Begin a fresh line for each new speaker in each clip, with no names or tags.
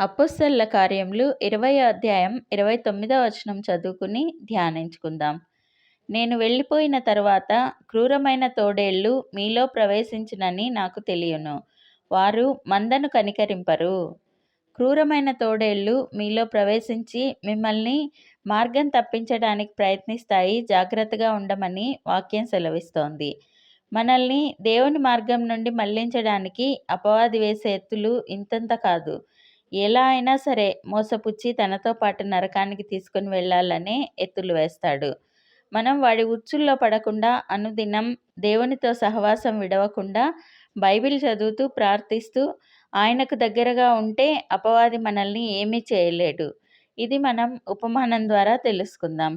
అపుస్తల కార్యములు ఇరవై అధ్యాయం ఇరవై తొమ్మిదవ వచనం చదువుకుని ధ్యానించుకుందాం. నేను వెళ్ళిపోయిన తరువాత క్రూరమైన తోడేళ్ళు మీలో ప్రవేశించినని నాకు తెలియను. వారు మందను కనికరింపరు. క్రూరమైన తోడేళ్ళు మీలో ప్రవేశించి మిమ్మల్ని మార్గం తప్పించడానికి ప్రయత్నిస్తాయి జాగ్రత్తగా ఉండమని వాక్యం సెలవిస్తోంది. మనల్ని దేవుని మార్గం నుండి మళ్ళించడానికి అపవాది వేసే ఎత్తులు ఇంతంత కాదు. ఎలా అయినా సరే మోసపుచ్చి తనతో పాటు నరకానికి తీసుకుని వెళ్ళాలనే ఎత్తులు వేస్తాడు. మనం వాడి ఉచ్చుల్లో పడకుండా అనుదినం దేవునితో సహవాసం విడవకుండా బైబిల్ చదువుతూ ప్రార్థిస్తూ ఆయనకు దగ్గరగా ఉంటే అపవాది మనల్ని ఏమీ చేయలేడు. ఇది మనం ఉపమానం ద్వారా తెలుసుకుందాం.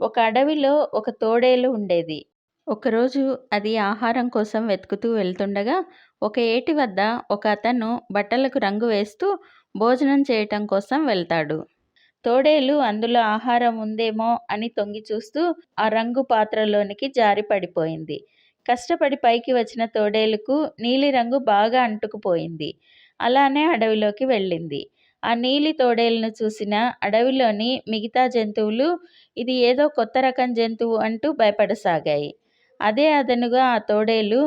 ఒక అడవిలో ఒక తోడేలు ఉండేది. ఒకరోజు అది ఆహారం కోసం వెతుకుతూ వెళ్తుండగా ఒక ఏటి వద్ద ఒక అతను బట్టలకు రంగు వేస్తూ భోజనం చేయటం కోసం వెళ్తాడు. తోడేలు అందులో ఆహారం ఉందేమో అని తొంగి చూస్తూ ఆ రంగు పాత్రలోనికి జారి పడిపోయింది. కష్టపడి పైకి వచ్చిన తోడేలుకు నీలిరంగు బాగా అంటుకుపోయింది. అలానే అడవిలోకి వెళ్ళింది. ఆ నీలి తోడేలను చూసిన అడవిలోని మిగతా జంతువులు ఇది ఏదో కొత్త రకం జంతువు అంటూ భయపడసాగాయి. అదే అదనుగా ఆ తోడేలు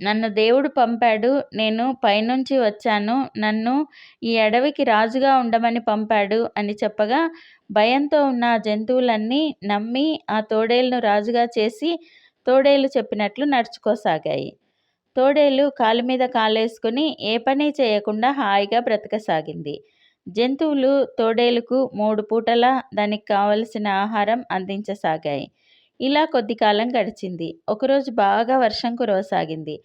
నన్ను దేవుడు పంపాడు నేను పైనుంచి వచ్చాను నన్ను ఈ అడవికి రాజుగా ఉండమని పంపాడు అని చెప్పగా భయంతో ఉన్న ఆ జంతువులన్నీ నమ్మి ఆ తోడేలును రాజుగా చేసి తోడేలు చెప్పినట్లు నడుచుకోసాగాయి. తోడేలు కాలు మీద కాలేసుకుని ఏ పని చేయకుండా హాయిగా బ్రతకసాగింది. జంతువులు తోడేలుకు మూడు పూటలా దానికి కావలసిన ఆహారం అందించసాగాయి. ఇలా కొద్ది కాలం గడిచింది. ఒకరోజు బాగా వర్షం కురవసాగింది.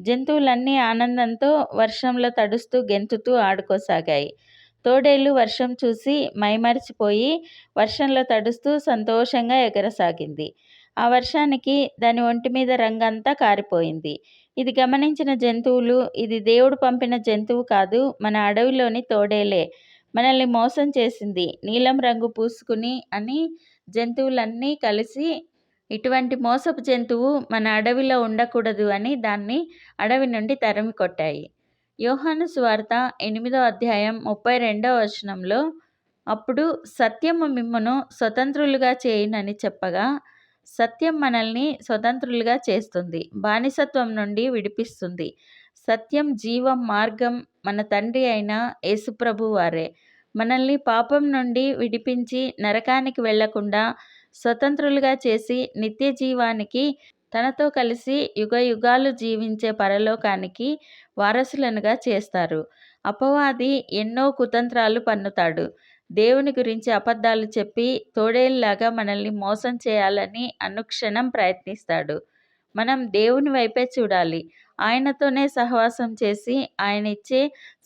జంతువులన్నీ ఆనందంతో వర్షంలో తడుస్తూ గెంతుతూ ఆడుకోసాగాయి. తోడేళ్ళు వర్షం చూసి మైమరిచిపోయి వర్షంలో తడుస్తూ సంతోషంగా ఎగరసాగింది. ఆ వర్షానికి దాని ఒంటి మీద రంగంతా కారిపోయింది. ఇది గమనించిన జంతువులు ఇది దేవుడు పంపిన జంతువు కాదు మన అడవిలోని తోడేలే. మనల్ని మోసం చేసింది నీలం రంగు పూసుకుని అని జంతువులన్నీ కలిసి ఇటువంటి మోసపు జంతువు మన అడవిలో ఉండకూడదు అని దాన్ని అడవి నుండి తరిమి కొట్టాయి. యోహాను స్వార్త ఎనిమిదో అధ్యాయం ముప్పై రెండవ వచనంలో అప్పుడు సత్యము మిమ్మను స్వతంత్రులుగా చేయనని చెప్పగా సత్యం మనల్ని స్వతంత్రులుగా చేస్తుంది బానిసత్వం నుండి విడిపిస్తుంది. సత్యం జీవం మార్గం మన తండ్రి అయిన యేసుప్రభు వారే. మనల్ని పాపం నుండి విడిపించి నరకానికి వెళ్ళకుండా స్వతంత్రులుగా చేసి నిత్య జీవానికి తనతో కలిసి యుగ యుగాలు జీవించే పరలోకానికి వారసులనుగా చేస్తారు. అపవాది ఎన్నో కుతంత్రాలు పన్నుతాడు. దేవుని గురించి అబద్ధాలు చెప్పి తోడేళ్ళలాగా మనల్ని మోసం చేయాలని అనుక్షణం ప్రయత్నిస్తాడు. మనం దేవుని వైపే చూడాలి. ఆయనతోనే సహవాసం చేసి ఆయన ఇచ్చే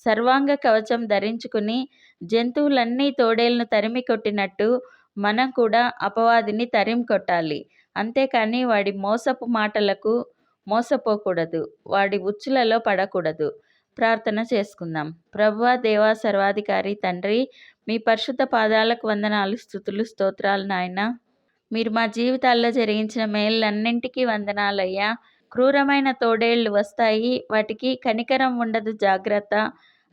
సర్వాంగ కవచం ధరించుకుని జంతువులన్నీ తోడేళ్ళను తరిమి కొట్టినట్టు మనం కూడా అపవాదిని తరిం కొట్టాలి. అంతేకాని వాడి మోసపు మాటలకు మోసపోకూడదు. వాడి ఉచ్చులలో పడకూడదు. ప్రార్థన చేసుకుందాం. ప్రభువ దేవా సర్వాధికారి తండ్రి మీ పరిశుద్ధ పాదాలకు వందనాలు స్థుతులు స్తోత్రాలు నాయన. మీరు మా జీవితాల్లో జరిగించిన మేళ్ళన్నింటికీ వందనాలయ్యా. క్రూరమైన తోడేళ్ళు వస్తాయి. వాటికి కనికరం ఉండదు జాగ్రత్త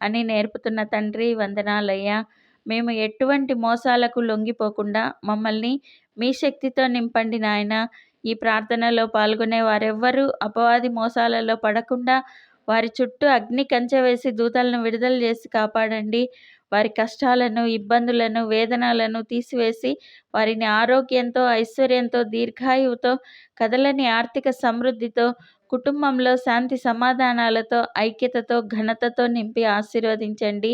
అని నేర్పుతున్న తండ్రి వందనాలయ్యా. మేము ఎటువంటి మోసాలకు లొంగిపోకుండా మమ్మల్ని మీ శక్తితో నింపండి నాయన. ఈ ప్రార్థనలో పాల్గొనే వారెవ్వరూ అపవాది మోసాలలో పడకుండా వారి చుట్టూ అగ్ని కంచె వేసి దూతలను విడుదల చేసి కాపాడండి. వారి కష్టాలను ఇబ్బందులను వేదనలను తీసివేసి వారిని ఆరోగ్యంతో ఐశ్వర్యంతో దీర్ఘాయువుతో కదలని ఆర్థిక సమృద్ధితో కుటుంబంలో శాంతి సమాధానాలతో ఐక్యతతో ఘనతతో నింపి ఆశీర్వదించండి.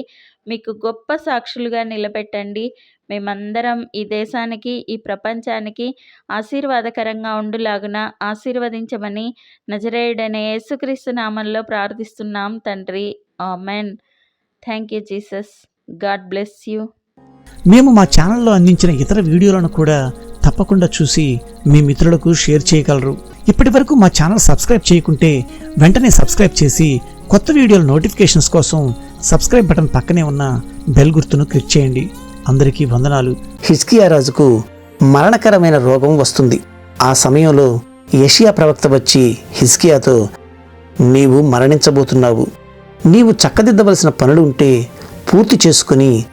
మీకు గొప్ప సాక్షులుగా నిలబెట్టండి. మేమందరం ఈ దేశానికి ఈ ప్రపంచానికి ఆశీర్వాదకరంగా ఉండులాగున ఆశీర్వదించమని నజరేయుడనే యేసుక్రీస్తు నామంలో ప్రార్థిస్తున్నాం తండ్రి. Amen. Thank you Jesus. God bless you.
మేము మా ఛానల్లో అందించిన ఇతర వీడియోలను కూడా తప్పకుండా చూసి మీ మిత్రులకు షేర్ చేయగలరు. ఇప్పటి వరకు మా ఛానల్ సబ్స్క్రైబ్ చేయకుంటే వెంటనే సబ్స్క్రైబ్ చేసి కొత్త వీడియోల నోటిఫికేషన్స్ కోసం సబ్స్క్రైబ్ బటన్ పక్కనే ఉన్న బెల్ గుర్తును క్లిక్ చేయండి. అందరికీ వందనాలు. హిజ్కియా రాజుకు మరణకరమైన రోగం వస్తుంది. ఆ సమయంలో యషియా ప్రవక్త వచ్చి హిజ్కియాతో నీవు మరణించబోతున్నావు. నీవు చక్కదిద్దవలసిన పనులు ఉంటే పూర్తి చేసుకుని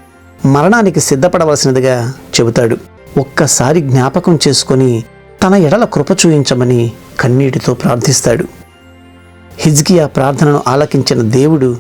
మరణానికి సిద్ధపడవలసినదిగా చెబుతాడు. ఒక్కసారి జ్ఞాపకం చేసుకొని తన ఎడల కృప చూయించమని కన్నీటితో ప్రార్థిస్తాడు. హిజ్కియా ప్రార్థనను ఆలకించిన దేవుడు